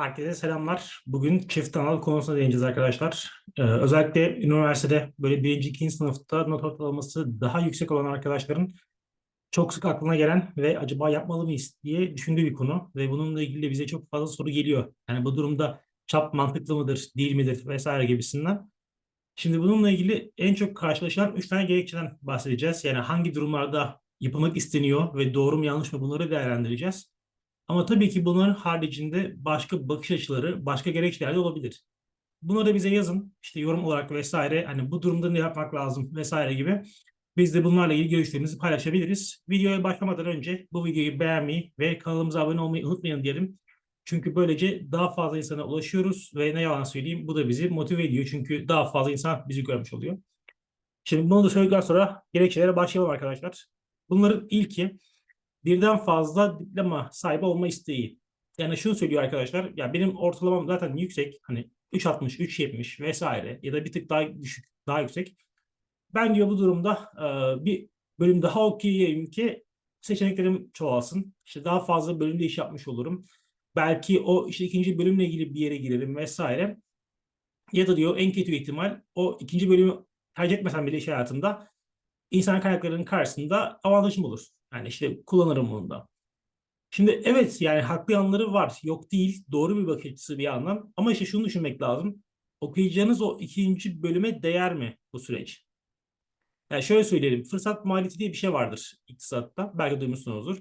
Herkese selamlar. Bugün çift anal konusuna değineceğiz arkadaşlar. Ee, özellikle üniversitede böyle birinci, ikinci sınıfta not ortalaması daha yüksek olan arkadaşların çok sık aklına gelen ve acaba yapmalı mıyız diye düşündüğü bir konu. Ve bununla ilgili de bize çok fazla soru geliyor. Yani bu durumda çap mantıklı mıdır, değil midir vesaire gibisinden. Şimdi bununla ilgili en çok karşılaşılan üç tane gerekçeden bahsedeceğiz. Yani hangi durumlarda yapılmak isteniyor ve doğru mu yanlış mı bunları değerlendireceğiz. Ama tabii ki bunların haricinde başka bakış açıları, başka gerekçeler de olabilir. Bunları bize yazın. işte yorum olarak vesaire. Hani bu durumda ne yapmak lazım vesaire gibi. Biz de bunlarla ilgili görüşlerimizi paylaşabiliriz. Videoya başlamadan önce bu videoyu beğenmeyi ve kanalımıza abone olmayı unutmayın diyelim. Çünkü böylece daha fazla insana ulaşıyoruz ve ne yalan söyleyeyim bu da bizi motive ediyor. Çünkü daha fazla insan bizi görmüş oluyor. Şimdi bunu da söyledikten sonra gerekçelere başlayalım arkadaşlar. Bunların ilki birden fazla diploma sahibi olma isteği. Yani şunu söylüyor arkadaşlar. Ya benim ortalamam zaten yüksek. Hani 3.60, 3.70 vesaire ya da bir tık daha düşük, daha yüksek. Ben diyor bu durumda e, bir bölüm daha okuyayım ki seçeneklerim çoğalsın. İşte daha fazla bölümde iş yapmış olurum. Belki o işte ikinci bölümle ilgili bir yere girerim vesaire. Ya da diyor en kötü ihtimal o ikinci bölümü tercih etmesem bile iş hayatında insan kaynaklarının karşısında avantajım olur. Yani işte kullanırım bunu da. Şimdi evet yani haklı yanları var. Yok değil. Doğru bir bakış açısı bir yandan. Ama işte şunu düşünmek lazım. Okuyacağınız o ikinci bölüme değer mi bu süreç? Yani şöyle söyleyelim. Fırsat maliyeti diye bir şey vardır iktisatta. Belki duymuşsunuzdur.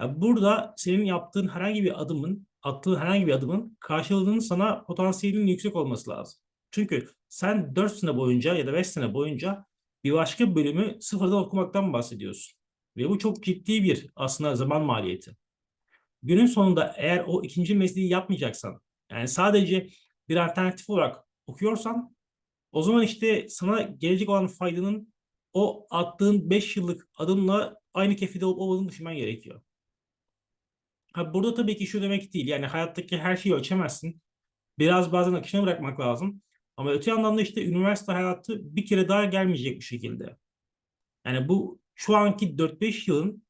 Yani burada senin yaptığın herhangi bir adımın, attığın herhangi bir adımın karşılığının sana potansiyelinin yüksek olması lazım. Çünkü sen 4 sene boyunca ya da 5 sene boyunca bir başka bölümü sıfırdan okumaktan bahsediyorsun. Ve bu çok ciddi bir aslında zaman maliyeti. Günün sonunda eğer o ikinci mesleği yapmayacaksan, yani sadece bir alternatif olarak okuyorsan, o zaman işte sana gelecek olan faydanın o attığın 5 yıllık adımla aynı kefide olup olmadığını düşünmen gerekiyor. Ha, burada tabii ki şu demek değil. Yani hayattaki her şeyi ölçemezsin. Biraz bazen akışına bırakmak lazım. Ama öte yandan da işte üniversite hayatı bir kere daha gelmeyecek bir şekilde. Yani bu şu anki 4-5 yılın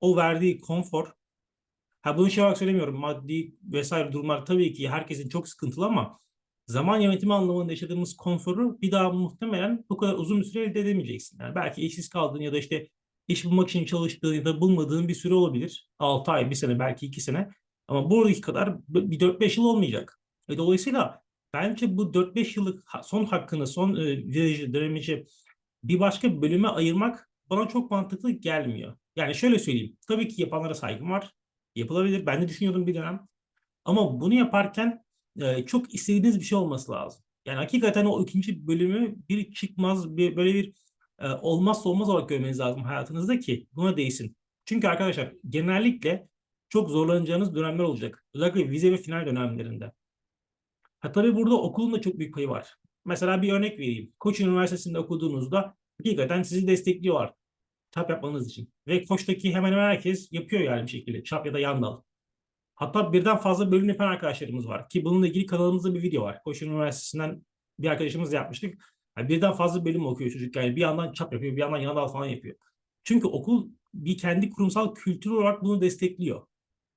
o verdiği konfor ha bunu şey olarak söylemiyorum maddi vesaire durumlar tabii ki herkesin çok sıkıntılı ama zaman yönetimi anlamında yaşadığımız konforu bir daha muhtemelen bu kadar uzun bir süre elde edemeyeceksin. Yani belki işsiz kaldığın ya da işte iş bulmak için çalıştığın ya da bulmadığın bir süre olabilir. 6 ay, 1 sene, belki 2 sene. Ama buradaki kadar bir 4-5 yıl olmayacak. E dolayısıyla bence bu 4-5 yıllık son hakkını, son e, dönemeci bir başka bölüme ayırmak bana çok mantıklı gelmiyor. Yani şöyle söyleyeyim. Tabii ki yapanlara saygım var. Yapılabilir. Ben de düşünüyordum bir dönem. Ama bunu yaparken e, çok istediğiniz bir şey olması lazım. Yani hakikaten o ikinci bölümü bir çıkmaz, bir böyle bir e, olmazsa olmaz olarak görmeniz lazım hayatınızda ki buna değsin. Çünkü arkadaşlar genellikle çok zorlanacağınız dönemler olacak. Özellikle vize ve final dönemlerinde. Ha tabii burada okulun da çok büyük payı var. Mesela bir örnek vereyim. Koç Üniversitesi'nde okuduğunuzda hakikaten sizi destekliyorlar çap yapmanız için. Ve Koç'taki hemen hemen herkes yapıyor yani bir şekilde. Çap ya da yandal. Hatta birden fazla bölüm yapan arkadaşlarımız var. Ki bununla ilgili kanalımızda bir video var. Koç Üniversitesi'nden bir arkadaşımız yapmıştık. Yani birden fazla bölüm okuyor çocuk. Yani bir yandan çap yapıyor, bir yandan yandal falan yapıyor. Çünkü okul bir kendi kurumsal kültür olarak bunu destekliyor.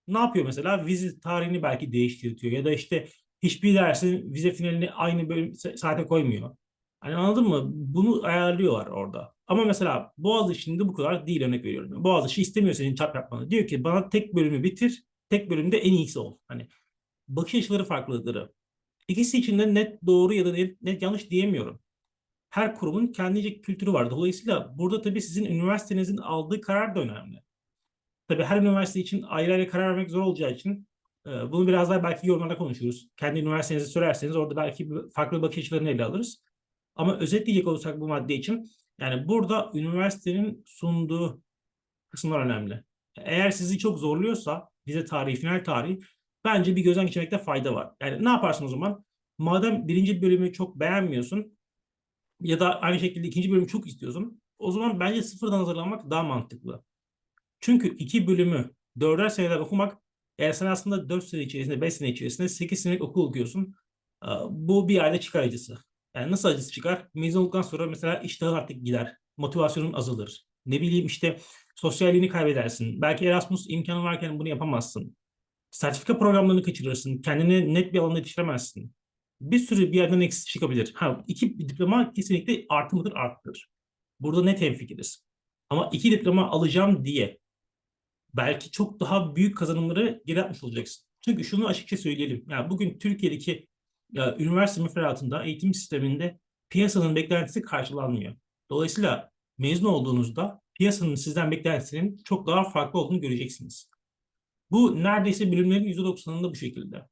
Ne yapıyor mesela? Vize tarihini belki değiştirtiyor ya da işte hiçbir dersin vize finalini aynı bölüm saate koymuyor. Hani anladın mı? Bunu ayarlıyorlar orada. Ama mesela Boğaziçi'nde bu kadar değil örnek veriyorum. Boğaziçi istemiyor senin çap yapmanı. Diyor ki bana tek bölümü bitir. Tek bölümde en iyisi ol. Hani bakış açıları farklıları. İkisi için de net doğru ya da net, net yanlış diyemiyorum. Her kurumun kendince kültürü var. Dolayısıyla burada tabii sizin üniversitenizin aldığı karar da önemli. Tabii her üniversite için ayrı ayrı karar vermek zor olacağı için e, bunu biraz daha belki yorumlarda konuşuruz. Kendi üniversitenizi söylerseniz orada belki farklı bakış açılarını ele alırız. Ama özetleyecek olursak bu madde için yani burada üniversitenin sunduğu kısımlar önemli. Eğer sizi çok zorluyorsa vize tarihi, final tarihi bence bir gözden geçirmekte fayda var. Yani ne yaparsın o zaman? Madem birinci bölümü çok beğenmiyorsun ya da aynı şekilde ikinci bölümü çok istiyorsun o zaman bence sıfırdan hazırlanmak daha mantıklı. Çünkü iki bölümü dörder seneler okumak eğer sen aslında dört sene içerisinde, beş sene içerisinde sekiz senelik okul okuyorsun bu bir ayda çıkar acısı. Yani nasıl acısı çıkar? Mezun olduktan sonra mesela iştahın artık gider. Motivasyonun azalır. Ne bileyim işte sosyalliğini kaybedersin. Belki Erasmus imkanı varken bunu yapamazsın. Sertifika programlarını kaçırırsın. Kendini net bir alanda yetiştiremezsin. Bir sürü bir yerden eksik çıkabilir. Ha, iki diploma kesinlikle artı mıdır? Arttır. Burada net hemfikiriz. Ama iki diploma alacağım diye belki çok daha büyük kazanımları geri atmış olacaksın. Çünkü şunu açıkça söyleyelim. Yani bugün Türkiye'deki ya, üniversite müfredatında, eğitim sisteminde piyasanın beklentisi karşılanmıyor. Dolayısıyla mezun olduğunuzda piyasanın sizden beklentisinin çok daha farklı olduğunu göreceksiniz. Bu neredeyse bölümlerin %90'ında bu şekilde.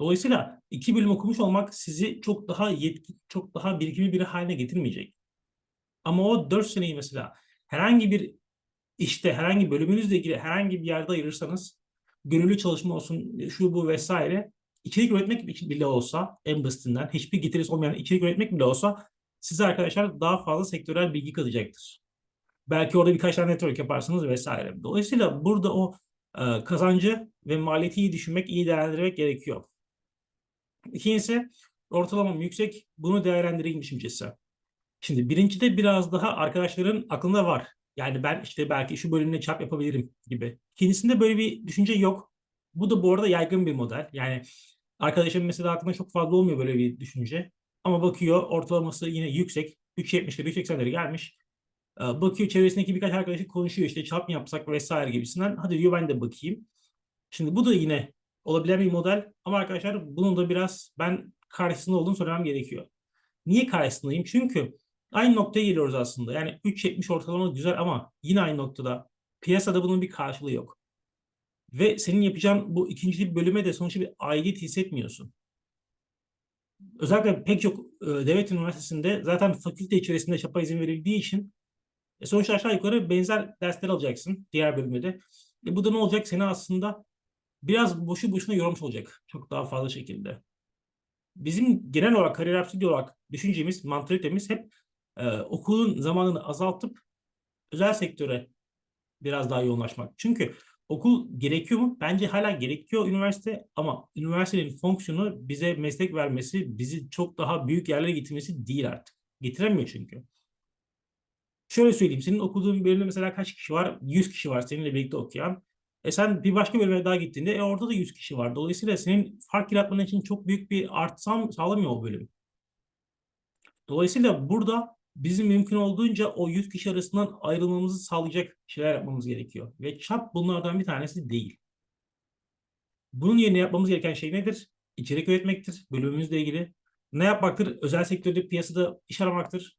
Dolayısıyla iki bölüm okumuş olmak sizi çok daha yetki, çok daha birikimli biri haline getirmeyecek. Ama o 4 seneyi mesela herhangi bir işte herhangi bölümünüzle ilgili herhangi bir yerde ayırırsanız gönüllü çalışma olsun şu bu vesaire içerik üretmek bile olsa en basitinden hiçbir getirisi olmayan içerik üretmek bile olsa size arkadaşlar daha fazla sektörel bilgi katacaktır. Belki orada birkaç tane network yaparsınız vesaire. Dolayısıyla burada o e, kazancı ve maliyeti iyi düşünmek, iyi değerlendirmek gerekiyor. İkincisi ortalamam yüksek, bunu değerlendireyim düşüncesi. Şimdi birincide biraz daha arkadaşların aklında var. Yani ben işte belki şu bölümde çap yapabilirim gibi. İkincisinde böyle bir düşünce yok. Bu da bu arada yaygın bir model. Yani arkadaşım mesela aklında çok fazla olmuyor böyle bir düşünce. Ama bakıyor ortalaması yine yüksek. 3.70'leri 3.80'leri gelmiş. Ee, Bakıyor çevresindeki birkaç arkadaşı konuşuyor işte çap mı yapsak vesaire gibisinden. Hadi diyor ben de bakayım. Şimdi bu da yine olabilen bir model. Ama arkadaşlar bunun da biraz ben karşısında olduğunu söylemem gerekiyor. Niye karşısındayım? Çünkü aynı noktaya geliyoruz aslında. Yani 3.70 ortalama güzel ama yine aynı noktada. Piyasada bunun bir karşılığı yok. Ve senin yapacağın bu ikinci bölüme de sonuçta bir aidiyet hissetmiyorsun. Özellikle pek çok e, devlet üniversitesinde zaten fakülte içerisinde çapa izin verildiği için e, sonuçta aşağı yukarı benzer dersler alacaksın diğer bölümde de. E, bu da ne olacak? Seni aslında biraz boşu boşuna yormuş olacak. Çok daha fazla şekilde. Bizim genel olarak kariyer stüdyo olarak düşüncemiz, mantalitemiz hep e, okulun zamanını azaltıp özel sektöre biraz daha yoğunlaşmak. Çünkü okul gerekiyor mu? Bence hala gerekiyor üniversite ama üniversitenin fonksiyonu bize meslek vermesi, bizi çok daha büyük yerlere getirmesi değil artık. Getiremiyor çünkü. Şöyle söyleyeyim, senin okuduğun bölümde mesela kaç kişi var? 100 kişi var seninle birlikte okuyan. E sen bir başka bölüme daha gittiğinde e orada da 100 kişi var. Dolayısıyla senin fark yaratman için çok büyük bir artı sağlamıyor o bölüm. Dolayısıyla burada bizim mümkün olduğunca o 100 kişi arasından ayrılmamızı sağlayacak şeyler yapmamız gerekiyor. Ve çap bunlardan bir tanesi değil. Bunun yerine yapmamız gereken şey nedir? İçerik üretmektir, bölümümüzle ilgili. Ne yapmaktır? Özel sektörde piyasada iş aramaktır.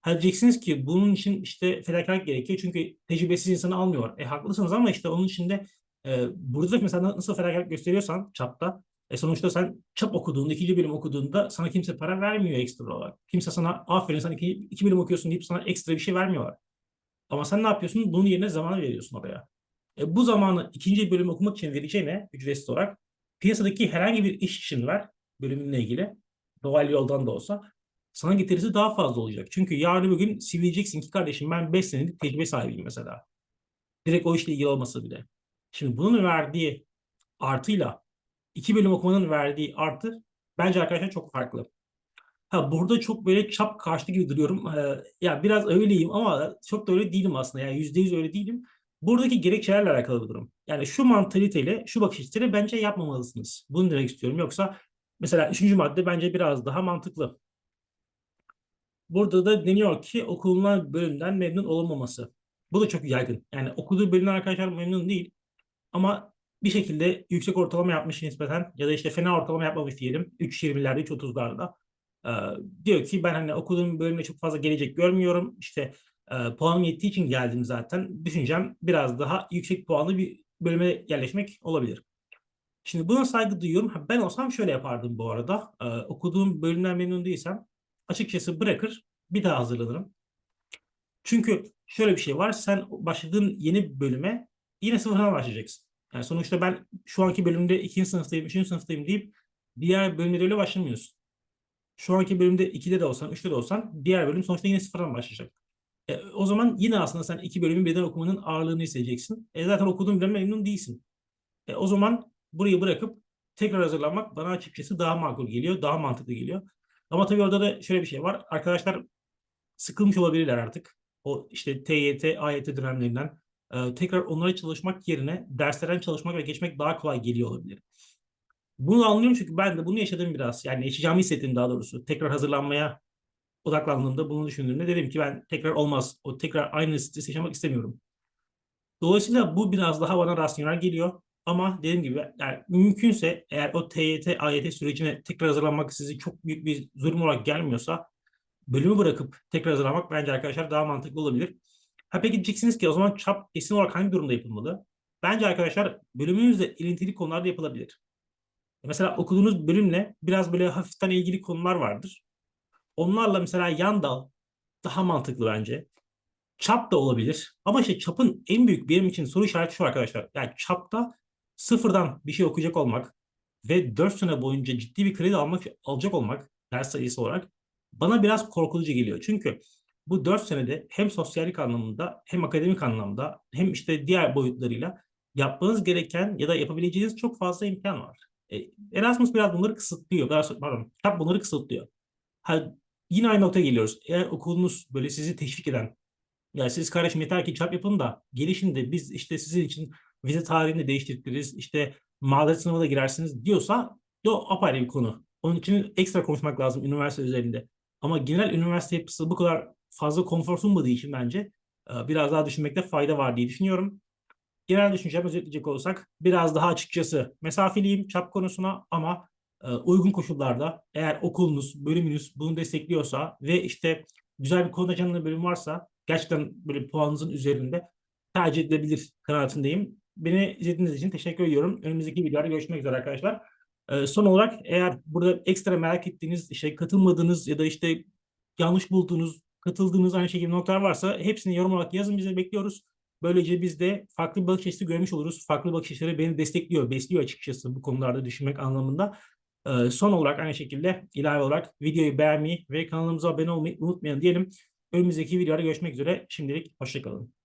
Ha diyeceksiniz ki bunun için işte fedakarlık gerekiyor çünkü tecrübesiz insanı almıyorlar. E haklısınız ama işte onun içinde e, burada mesela nasıl fedakarlık gösteriyorsan çapta e sonuçta sen çap okuduğunda, ikinci bölüm okuduğunda sana kimse para vermiyor ekstra olarak. Kimse sana aferin sen iki, iki bölüm okuyorsun deyip sana ekstra bir şey vermiyorlar. Ama sen ne yapıyorsun? Bunun yerine zaman veriyorsun oraya. E, bu zamanı ikinci bölüm okumak için vereceğine ücretsiz olarak piyasadaki herhangi bir iş için ver bölümünle ilgili. Doğal yoldan da olsa sana getirisi daha fazla olacak. Çünkü yarın bugün CV diyeceksin ki kardeşim ben 5 senelik tecrübe sahibiyim mesela. Direkt o işle ilgili olmasa bile. Şimdi bunun verdiği artıyla iki bölüm okumanın verdiği artı bence arkadaşlar çok farklı. Ha burada çok böyle çap karşıtı gibi duruyorum. Ee, ya biraz öyleyim ama çok da öyle değilim aslında. Yani yüzde yüz öyle değilim. Buradaki gerekçelerle alakalı bir durum. Yani şu mantaliteyle, şu bakış açısıyla bence yapmamalısınız. Bunu demek istiyorum. Yoksa mesela üçüncü madde bence biraz daha mantıklı. Burada da deniyor ki okulunan bölümden memnun olunmaması. Bu da çok yaygın. Yani okuduğu bölümden arkadaşlar memnun değil. Ama bir şekilde yüksek ortalama yapmış nispeten ya da işte fena ortalama yapmamış diyelim. 3.20'lerde, 3.30'larda. Ee, diyor ki ben hani okuduğum bölümde çok fazla gelecek görmüyorum. İşte e, puanım yettiği için geldim zaten. Düşüncem biraz daha yüksek puanlı bir bölüme yerleşmek olabilir. Şimdi buna saygı duyuyorum. Ben olsam şöyle yapardım bu arada. Ee, okuduğum bölümden memnun değilsem açıkçası bırakır bir daha hazırlanırım. Çünkü şöyle bir şey var. Sen başladığın yeni bölüme yine sıfırdan başlayacaksın. Yani sonuçta ben şu anki bölümde ikinci sınıftayım, üçüncü sınıftayım deyip diğer bölümde öyle başlamıyorsun. Şu anki bölümde ikide de olsan, üçte de olsan diğer bölüm sonuçta yine sıfırdan başlayacak. E, o zaman yine aslında sen iki bölümü birden okumanın ağırlığını hissedeceksin. E, zaten okuduğun bölümden memnun değilsin. E, o zaman burayı bırakıp tekrar hazırlanmak bana açıkçası daha makul geliyor, daha mantıklı geliyor. Ama tabii orada da şöyle bir şey var. Arkadaşlar sıkılmış olabilirler artık. O işte TYT, AYT dönemlerinden e, tekrar onlara çalışmak yerine derslerden çalışmak ve geçmek daha kolay geliyor olabilir. Bunu anlıyorum çünkü ben de bunu yaşadım biraz. Yani yaşayacağımı hissettim daha doğrusu. Tekrar hazırlanmaya odaklandığımda bunu düşündüğümde dedim ki ben tekrar olmaz. O tekrar aynı stres yaşamak istemiyorum. Dolayısıyla bu biraz daha bana rasyonel geliyor. Ama dediğim gibi yani mümkünse eğer o TYT, AYT sürecine tekrar hazırlanmak sizi çok büyük bir zulüm olarak gelmiyorsa bölümü bırakıp tekrar hazırlanmak bence arkadaşlar daha mantıklı olabilir. Ha peki diyeceksiniz ki o zaman çap kesin olarak hangi durumda yapılmalı? Bence arkadaşlar bölümünüzle ilintili konularda yapılabilir. Mesela okuduğunuz bölümle biraz böyle hafiften ilgili konular vardır. Onlarla mesela yan dal daha mantıklı bence. Çap da olabilir. Ama işte çapın en büyük benim için soru işareti şu arkadaşlar. Yani çapta sıfırdan bir şey okuyacak olmak ve 4 sene boyunca ciddi bir kredi almak alacak olmak ders sayısı olarak bana biraz korkutucu geliyor. Çünkü bu 4 senede hem sosyallik anlamında hem akademik anlamda hem işte diğer boyutlarıyla yapmanız gereken ya da yapabileceğiniz çok fazla imkan var. E, Erasmus biraz bunları kısıtlıyor. Biraz, pardon, kitap bunları kısıtlıyor. Ha, yine aynı noktaya geliyoruz. Eğer okulunuz böyle sizi teşvik eden, yani siz kardeşim yeter ki çap yapın da gelişin de biz işte sizin için vize tarihini de değiştiririz, işte mazeret sınavına da girersiniz diyorsa o apayrı bir konu. Onun için ekstra konuşmak lazım üniversite üzerinde. Ama genel üniversite yapısı bu kadar fazla konfor sunmadığı için bence e, biraz daha düşünmekte fayda var diye düşünüyorum. Genel düşüncem özetleyecek olursak biraz daha açıkçası mesafeliyim çap konusuna ama e, uygun koşullarda eğer okulunuz, bölümünüz bunu destekliyorsa ve işte güzel bir konu canlı bölüm varsa gerçekten böyle puanınızın üzerinde tercih edilebilir kanaatindeyim. Beni izlediğiniz için teşekkür ediyorum. Önümüzdeki videolarda görüşmek üzere arkadaşlar. Ee, son olarak eğer burada ekstra merak ettiğiniz, işte katılmadığınız ya da işte yanlış bulduğunuz, katıldığınız aynı şekilde noktalar varsa hepsini yorum olarak yazın bize bekliyoruz. Böylece biz de farklı bakış açısı görmüş oluruz. Farklı bakış açıları beni destekliyor, besliyor açıkçası bu konularda düşünmek anlamında. Ee, son olarak aynı şekilde ilave olarak videoyu beğenmeyi ve kanalımıza abone olmayı unutmayın diyelim. Önümüzdeki videoda görüşmek üzere. Şimdilik hoşçakalın.